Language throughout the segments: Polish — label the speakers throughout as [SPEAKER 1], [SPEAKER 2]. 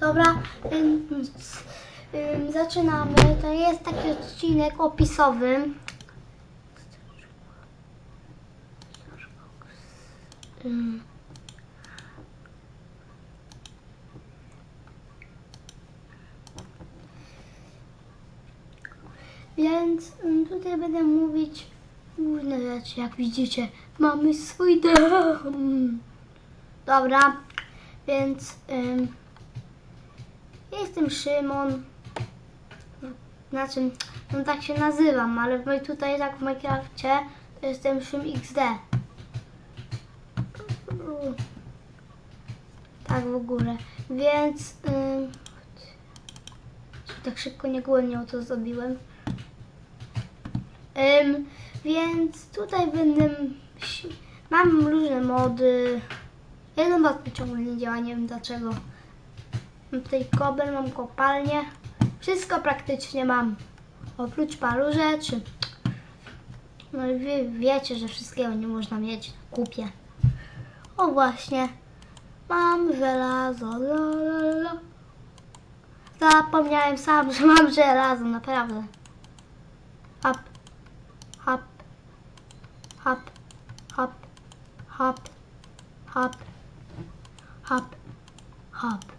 [SPEAKER 1] Dobra, więc zaczynamy. To jest taki odcinek opisowy. Więc tutaj będę mówić różne rzeczy. Jak widzicie, mamy swój dom. Dobra, więc jestem Szymon. Znaczy, no tak się nazywam, ale w, tutaj tak w Minecrafcie to jestem Szym XD. Tak w ogóle. Więc tak szybko nie głodniał, to zrobiłem. Ym, więc tutaj będę. Mam różne mody. Jeden mod mi ciągle nie działa, nie wiem dlaczego. Mam tutaj kobel, mam kopalnię. Wszystko praktycznie mam. Oprócz paru rzeczy. No i wy wiecie, że wszystkiego nie można mieć. Kupię. O właśnie. Mam żelazo. La, la, la. Zapomniałem sam, że mam żelazo, naprawdę. Hop, hop, hop, hop, hop, hop, hop. Hop.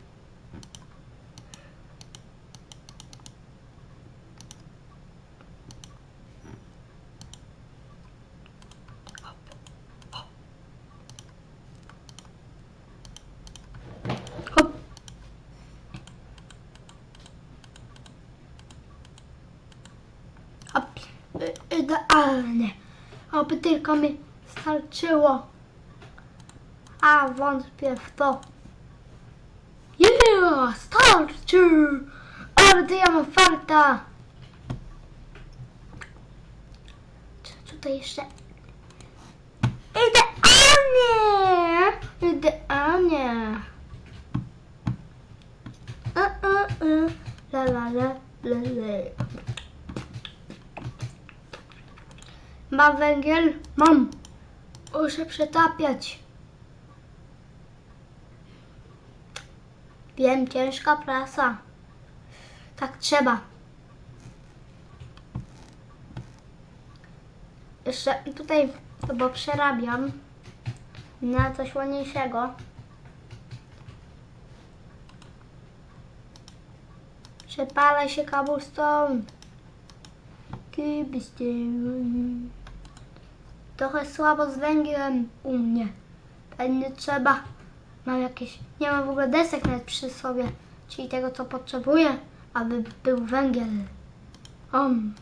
[SPEAKER 1] Idealnie. Oby tylko mi starczyło. A wątpię w to. Yeah! Starczy! Ale ja mam farta! Co tutaj jeszcze? Idealnie! Idealnie! Uh, uh, uh. La la la la la. Mam węgiel? Mam. Muszę przetapiać. Wiem, ciężka prasa. Tak trzeba. Jeszcze tutaj, bo przerabiam na coś ładniejszego. Przepala się cobblestone. Cobblestone. Trochę słabo z węglem u mnie. Pewnie trzeba. Mam jakieś. Nie mam w ogóle desek nawet przy sobie. Czyli tego, co potrzebuję, aby był węgiel. Um.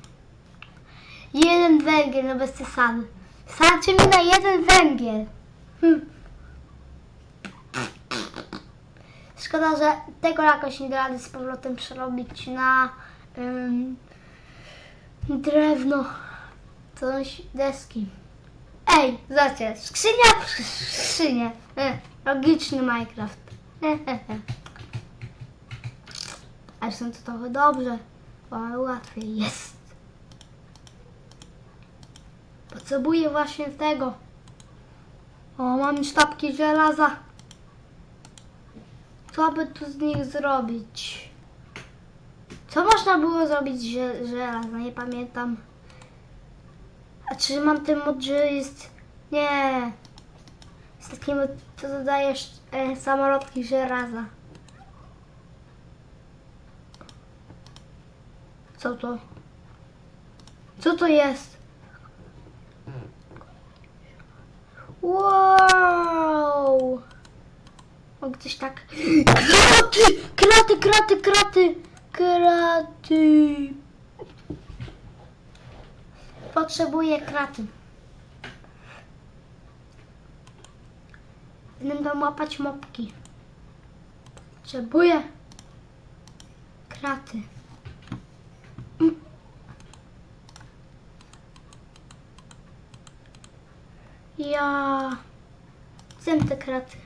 [SPEAKER 1] Jeden węgiel, no bez przesady. Starczy mi na jeden węgiel. Hm. Szkoda, że tego jakoś nie da rady z powrotem przerobić na ym, drewno. Coś deski. Ej, zobaczcie, skrzynia w. E, logiczny Minecraft. A są to trochę dobrze, bo łatwiej jest. Potrzebuję właśnie tego. O, mam sztabki żelaza. Co by tu z nich zrobić? Co można było zrobić z żel- żelaza? Nie pamiętam. A czy mam ten mod, że jest... Nie. Jest taki mod, co dodajesz e, samolotki żelaza. Co to? Co to jest? Wow! O, gdzieś tak... Kraty! Kraty, kraty, kraty! Kraty! Potrzebuję kraty. Będę łapać mopki. Potrzebuję kraty. Ja chcę te kraty.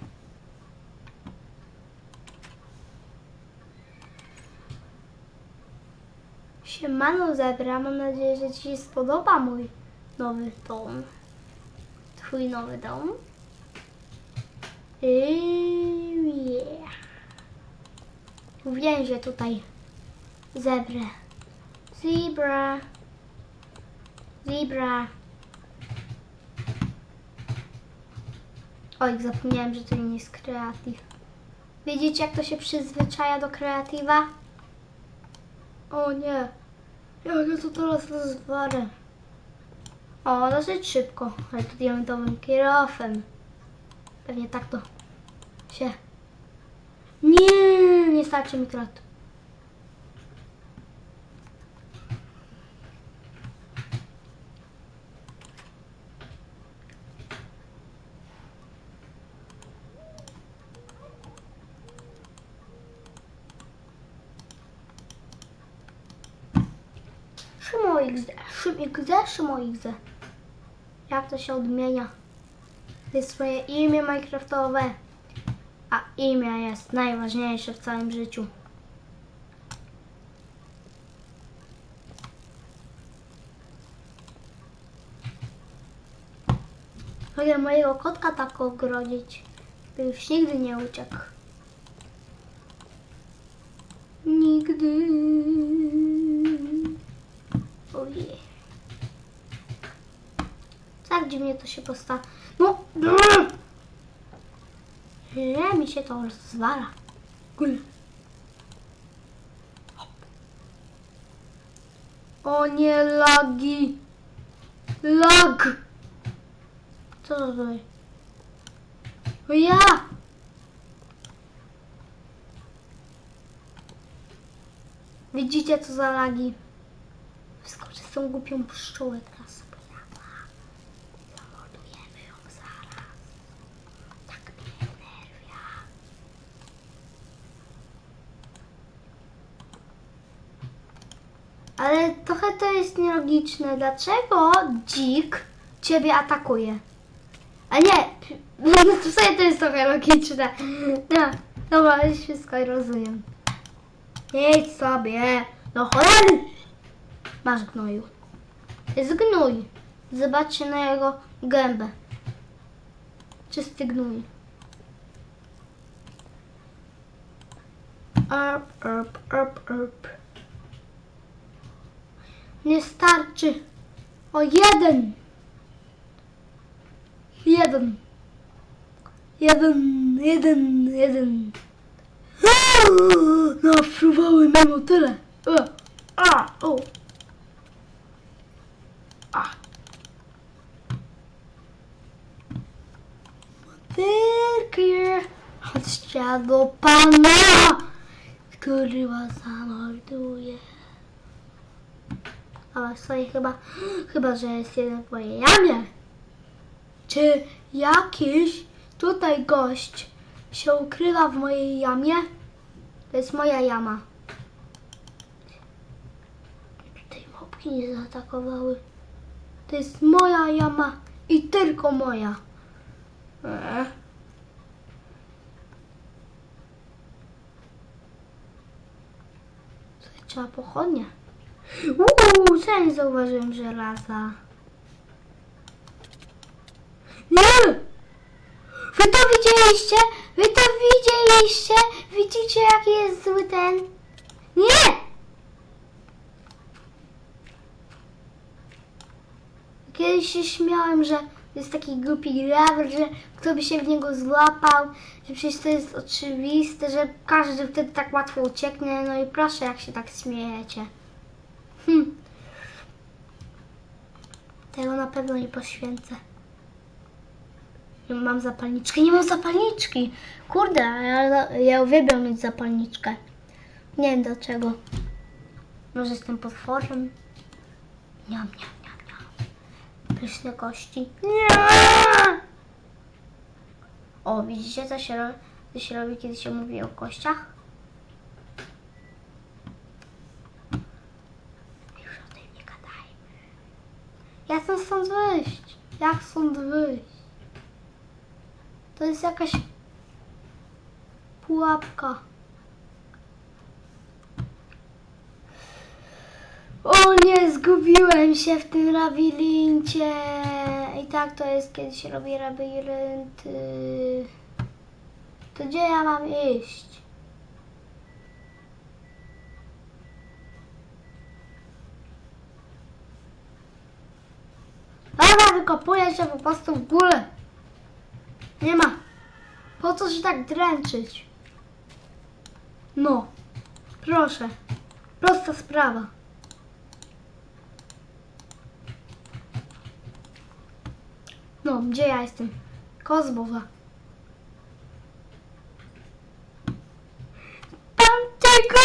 [SPEAKER 1] Siemano Zebra, mam nadzieję, że Ci się spodoba mój nowy dom. Twój nowy dom. I yeah. tutaj zebrę. Zebra. Zebra. Oj, zapomniałem, że to nie jest kreatyw. Widzicie, jak to się przyzwyczaja do kreatywa? O nie. Jak ja to teraz rozwarę? O, dosyć szybko, ale to diamentowym kierowcem. Pewnie tak to się... Nie, nie starczy mi krat. XD, Szym XD, Szymo XD. Jak to się odmienia? To jest swoje imię Minecraftowe. A imię jest najważniejsze w całym życiu. Mogę mojego kotka tak ogrodzić, by już nigdy nie uciekł. Nigdy. Ojej. Tak dziwnie to się posta... No! Źle mi się to rozwala. Kul. O nie, lagi. Lag. Co to jest? O ja! Widzicie co za lagi? Wszystko przez tą głupią pszczołę teraz sobie jadła. Zamordujemy ją zaraz. Tak mnie nerwia. Ale trochę to jest nielogiczne. Dlaczego dzik ciebie atakuje? A nie, no to sobie to jest trochę logiczne. No, dobra, już wszystko rozumiem. Jedź sobie, no cholery! Masz gnoju. Jest gnój. Zobaczcie na jego gębę. Czysty gnój. Up, up, up, up. Nie starczy. O jeden. Jeden. Jeden, jeden, jeden. No, fruwały mimo tyle. E, A, o. A. Motylkie, chodźcie do pana, który was zamorduje. Stoi chyba, chyba, że jest jeden w mojej jamie. Czy jakiś tutaj gość się ukrywa w mojej jamie? To jest moja jama. Tutaj mopki nie zaatakowały. To jest moja jama i tylko moja. Eee. Trzeba pochodnie. Uuu, nie zauważyłem żelaza. Nie! Wy to widzieliście? Wy to widzieliście? Widzicie jaki jest zły ten? Nie! Kiedyś się śmiałem, że jest taki głupi grawer, że kto by się w niego złapał, że przecież to jest oczywiste, że każdy wtedy tak łatwo ucieknie. No i proszę, jak się tak śmiejecie. Hm. Tego na pewno nie poświęcę. Nie mam zapalniczki, nie mam zapalniczki. Kurde, ja, ja uwielbiam mieć zapalniczkę. Nie wiem dlaczego. Może jestem potworem. Niam, niam, niam, niam. Pyszne kości. Nie! O, widzicie co się, co się robi, kiedy się mówi o kościach? Już o tym nie gadajmy. Jak chcę stąd wyjść? Jak stąd wyjść? To jest jakaś pułapka. O nie, zgubiłem się w tym labiryncie. I tak to jest, kiedy się robi labirynty. To gdzie ja mam iść? Dobra, wykopuję się po prostu w górę. Nie ma. Po co się tak dręczyć? No, proszę. Prosta sprawa. No, gdzie ja jestem? Kozbowa. Tam tego!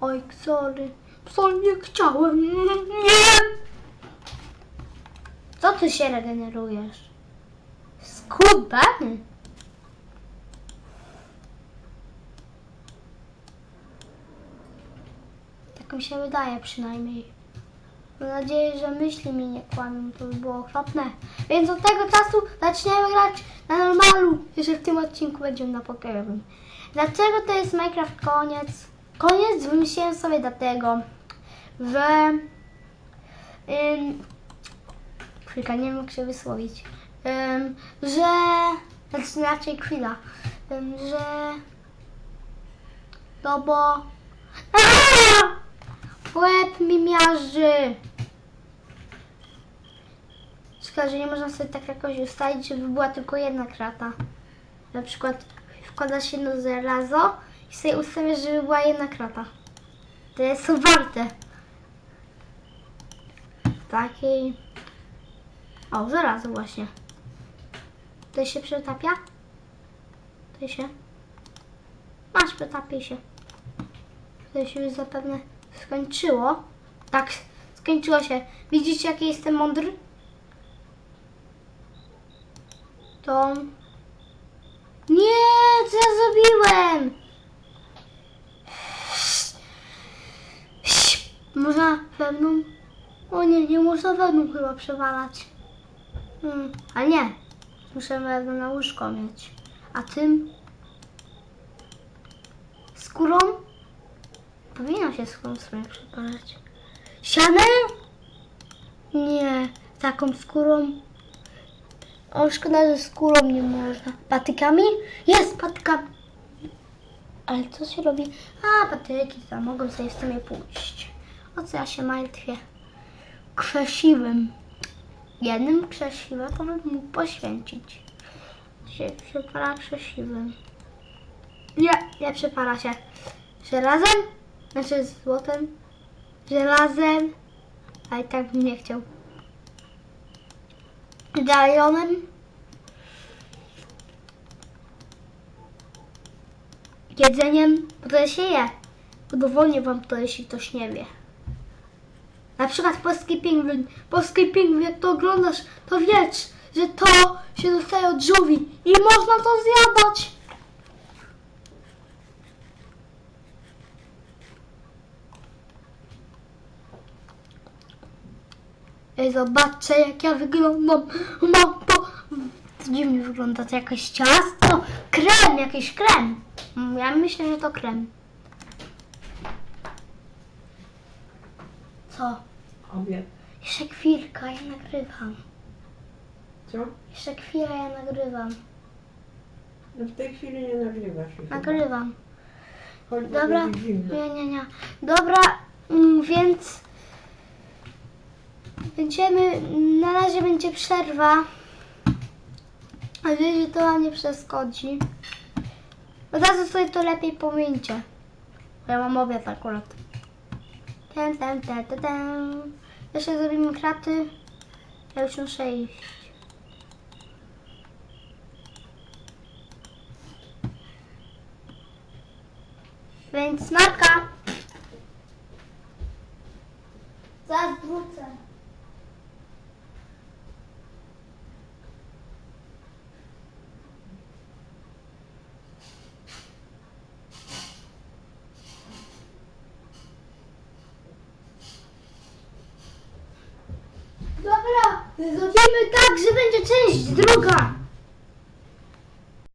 [SPEAKER 1] Oj, sorry. Sorry, nie chciałem. Nie! Ty się regenerujesz? Skubany. Tak mi się wydaje przynajmniej. Mam nadzieję, że myśli mi nie kłamią, to by było okropne. Więc od tego czasu zaczniemy grać na normalu, jeszcze w tym odcinku będziemy na pokerowym. Dlaczego to jest Minecraft koniec? Koniec wymyśliłem sobie dlatego, że... Ym, chwilka, nie jak się wysłowić. Ym, że... Znaczy raczej chwila. Ym, że... No bo... Aaa! Łeb mi miażdży. Szkoda, że nie można sobie tak jakoś ustalić, żeby była tylko jedna krata. Na przykład wkładasz jedno żelazo i sobie ustawiasz, żeby była jedna krata. To jest warte. Takiej... O, żelazo właśnie. To się przetapia? To się... Masz, przetapię się. To się już zapewne skończyło. Tak, skończyło się. Widzicie, jaki jestem mądry? To... Nie, co ja zrobiłem? Można wełną? O nie, nie można wełną chyba przewalać. Hmm, a nie. Muszę wełnę na łóżko mieć. A tym? Skórą? Powinno się skórą w sumie. Sianem? Nie, taką skórą. O, szkoda, że skórą nie można. Patykami? Jest, patykami. Ale co się robi? A, patyki to mogą sobie w sumie pójść. O co ja się martwię? Krzesiwym. Jednym krzesiwem to bym mógł poświęcić. Się przepala krzesiwym. Nie, nie przepala się. Żelazem? Znaczy złotem? Żelazem? A i tak bym nie chciał. Medalionem? Jedzeniem? Bo to się je. Udowodnię wam to, jeśli ktoś nie wie. Na przykład polski pingwin. Polski pingwin, jak to oglądasz, to wiesz, że to się dostaje od żółwi i można to zjadać. Ej, zobaczcie jak ja wyglądam. Mam to... Dziwnie wygląda to jakieś ciasto. Krem, jakiś krem. Mm, Ja myślę, że to krem. Co?
[SPEAKER 2] Obiad.
[SPEAKER 1] Jeszcze chwilka, ja nagrywam.
[SPEAKER 2] Co?
[SPEAKER 1] Jeszcze chwilę, ja nagrywam.
[SPEAKER 2] No w tej chwili nie nagrywasz. chyba.
[SPEAKER 1] Nagrywam. Dobra,
[SPEAKER 2] będzie zimno.
[SPEAKER 1] nie, nie, nie. Dobra, mm, więc będziemy, na razie będzie przerwa. A jeżeli to nie przeszkodzi, od razu sobie to lepiej pomieńcie. Bo ja mam obiad akurat. Ten, ten, ten, ten. Jeszcze zrobimy kraty. Ja już muszę. Więc Marka. Zaraz wrócę.